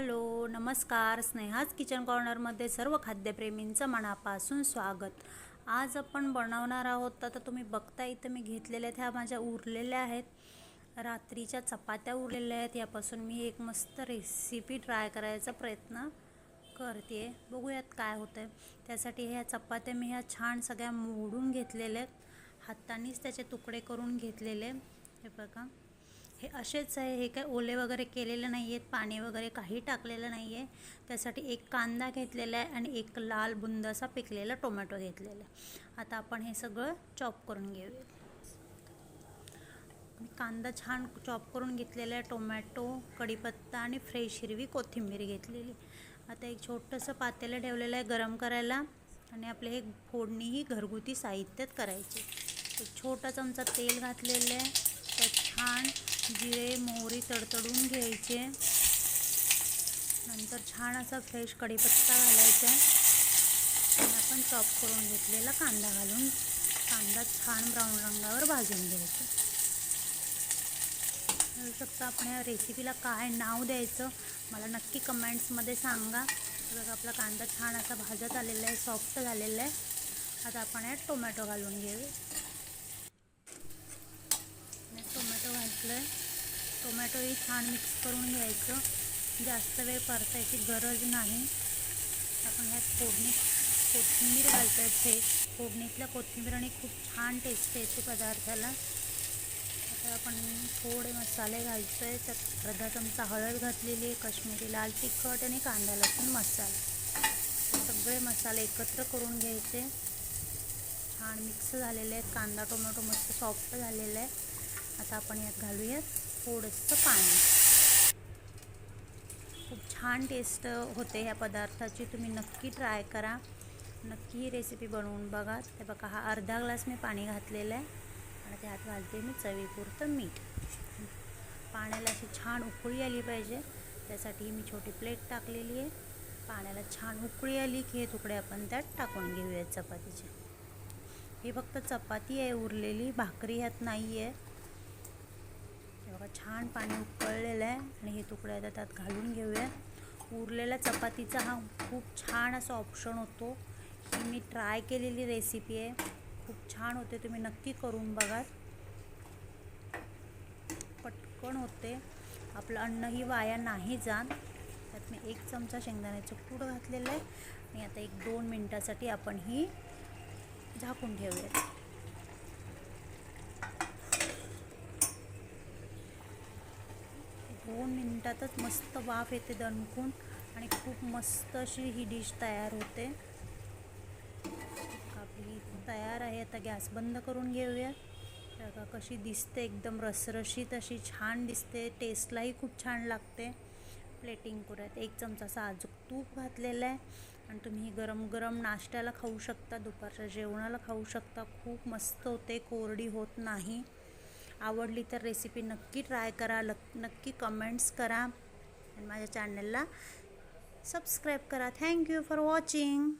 Hello नमस्कार. स्नेहाच kitchen कॉर्नरमध्ये सर्व खाद्यप्रेमींचं मनापासून स्वागत. आज आपण बनवणार आहोत आता तुम्ही बघता इथं मी घेतलेल्या आहेत ह्या माझ्या उरलेल्या आहेत. रात्रीच्या चपात्या उरलेल्या आहेत यापासून मी एक मस्त रेसिपी ट्राय करायचा प्रयत्न करते बघूयात काय होतं आहे त्यासाठी ह्या चपात्या मी ह्या छान सगळ्या मोडून घेतलेल्या आहेत. हातानेच त्याचे तुकडे करून घेतलेले हे बघा. हे असेच आहे हे काय ओले वगैरे केलेले नाही आहेत पाणी वगैरे काही टाकलेलं नाही आहे त्यासाठी एक कांदा घेतलेला आहे आणि एक लाल बुंद असा पिकलेला टोमॅटो घेतलेला आहे. आता आपण हे सगळं चॉप करून घेऊया. मी कांदा छान चॉप करून घेतलेला आहे टोमॅटो कढीपत्ता आणि फ्रेश हिरवी कोथिंबीर घेतलेली. आता एक छोटंसं पातेलं ठेवलेलं आहे गरम करायला आणि आपले हे फोडणी ही घरगुती साहित्यात करायची. एक छोटा चमचा तेल घातलेलं आहे. त्यात छान जिरे मोहरी तडतडून घ्यायचे. नंतर छान असा फ्रेश कढीपत्ता घालायचा आणि आपण चॉप करून घेतलेला कांदा घालून कांदा छान ब्राऊन रंगावर भाजून घ्यायचा. मिळू शकता आपण या रेसिपीला काय नाव द्यायचं मला नक्की कमेंट्समध्ये सांगा. बघा आपला कांदा छान असा भाजत आलेला आहे सॉफ्ट झालेला आहे. आता आपण यात टोमॅटो घालून घेऊ टोमॅटो घातलं आहे टोमॅटोही छान मिक्स करून घ्यायचं. जास्त वेळ परतायची गरज नाही. आपण ह्यात फोडणी कोथिंबीर घालतो आहे फोडणीतल्या कोथिंबीराने खूप छान टेस्ट येते पदार्थाला. आता आपण थोडे मसाले घालतो आहे त्यात अर्धा चमचा हळद घातलेली आहे कश्मीरी लाल तिखट आणि कांदा लसूण मसाला. सगळे मसाले एकत्र करून घ्यायचे. छान मिक्स झालेले आहेत. कांदा टोमॅटो मस्त सॉफ्ट झालेलं आहे आता आपण यात घालूयात थोडंसं पाणी. खूप छान टेस्ट होते ह्या पदार्थाची. तुम्ही नक्की ट्राय करा. नक्की ही रेसिपी बनवून बघा. ते बघा हा अर्धा ग्लास मी पाणी घातलेलं आहे. आणि त्यात घालते मी चवीपुरतं मीठ. पाण्याला अशी छान उकळी आली पाहिजे. त्यासाठी मी छोटी प्लेट टाकलेली आहे. पाण्याला छान उकळी आली की हे तुकडे आपण त्यात टाकून घेऊयात चपातीचे. ही फक्त चपाती आहे उरलेली. भाकरी ह्यात नाही आहे बघा छान पाणी उकळलेलं आहे. आणि हे तुकडे आता त्यात घालून घेऊया. उरलेला चपातीचा हा खूप छान असा ऑप्शन होतो. ही मी ट्राय केलेली रेसिपी आहे. खूप छान होते तुम्ही नक्की करून बघा पटकन होते. आपलं अन्नही वाया नाही जात. त्यात मी एक चमचा शेंगदाण्याचं कूड घातलेलं आहे. आणि आता एक दोन मिनटासाठी आपण ही झाकून ठेवूया दोन मिनटातच मस्त वाफ येते दणकून आणि खूप मस्त अशी ही डिश तयार होते. आपली तयार आहे आता गॅस बंद करून घेऊया. बघा कशी दिसते एकदम रसरशीत अशी छान दिसते. टेस्टलाही खूप छान लागते. प्लेटिंग करूयात. एक चमचा साजूक तूप घातलेलं आहे. आणि तुम्ही गरम गरम नाश्त्याला खाऊ शकता दुपारच्या जेवणाला खाऊ शकता. खूप मस्त होते कोरडी होत नाही. आवडली तर रेसिपी नक्की ट्राय करा. नक्की कमेंट्स करा. आणि माझ्या चॅनलला सबस्क्राईब करा. Thank you for watching